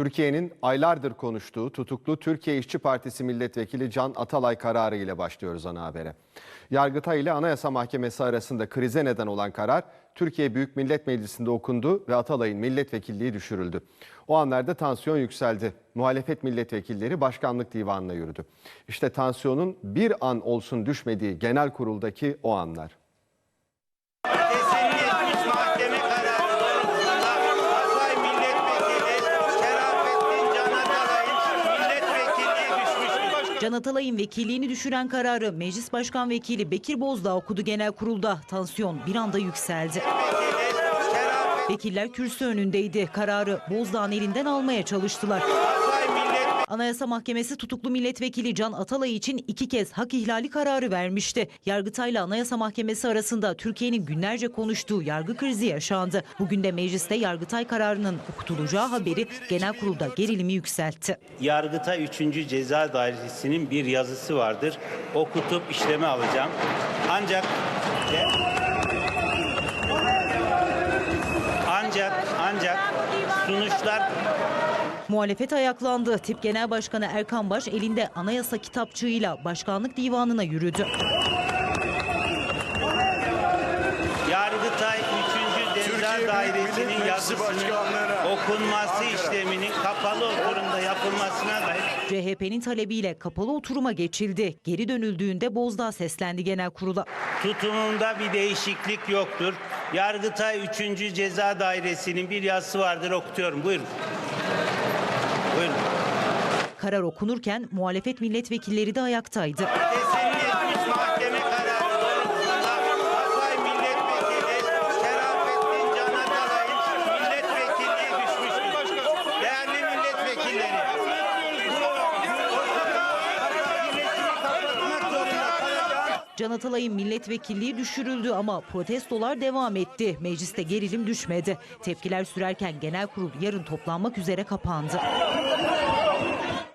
Türkiye'nin aylardır konuştuğu tutuklu Türkiye İşçi Partisi Milletvekili Can Atalay kararı ile başlıyoruz ana habere. Yargıtay ile Anayasa Mahkemesi arasında krize neden olan karar Türkiye Büyük Millet Meclisi'nde okundu ve Atalay'ın milletvekilliği düşürüldü. O anlarda tansiyon yükseldi. Muhalefet milletvekilleri başkanlık divanına yürüdü. İşte tansiyonun bir an olsun düşmediği genel kuruldaki o anlar. Can Atalay'ın vekilliğini düşüren kararı Meclis Başkan Vekili Bekir Bozdağ okudu genel kurulda. Tansiyon bir anda yükseldi. Vekiller kürsü önündeydi. Kararı Bozdağ'ın elinden almaya çalıştılar. Anayasa Mahkemesi tutuklu milletvekili Can Atalay için iki kez hak ihlali kararı vermişti. Yargıtay'la Anayasa Mahkemesi arasında Türkiye'nin günlerce konuştuğu yargı krizi yaşandı. Bugün de mecliste Yargıtay kararının okutulacağı haberi genel kurulda gerilimi yükseltti. Yargıtay 3. Ceza Dairesi'nin bir yazısı vardır. Okutup işleme alacağım. Ancak ancak ancak sonuçlar Muhalefet ayaklandı. Tip Genel Başkanı Erkan Baş elinde anayasa kitapçığıyla başkanlık divanına yürüdü. Yargıtay 3. Ceza Türkiye Büyük Dairesi'nin yazısının okunması işleminin kapalı oturumda yapılmasına dair CHP'nin talebiyle kapalı oturuma geçildi. Geri dönüldüğünde Bozdağ seslendi genel kurula. tutumunda bir değişiklik yoktur. Yargıtay 3. Ceza Dairesi'nin bir yazısı vardır okutuyorum. Buyurun. Karar okunurken muhalefet milletvekilleri de ayaktaydı. Can Atalay'ın milletvekilliği düşürüldü ama protestolar devam etti. Mecliste gerilim düşmedi. Tepkiler sürerken genel kurul yarın toplanmak üzere kapandı.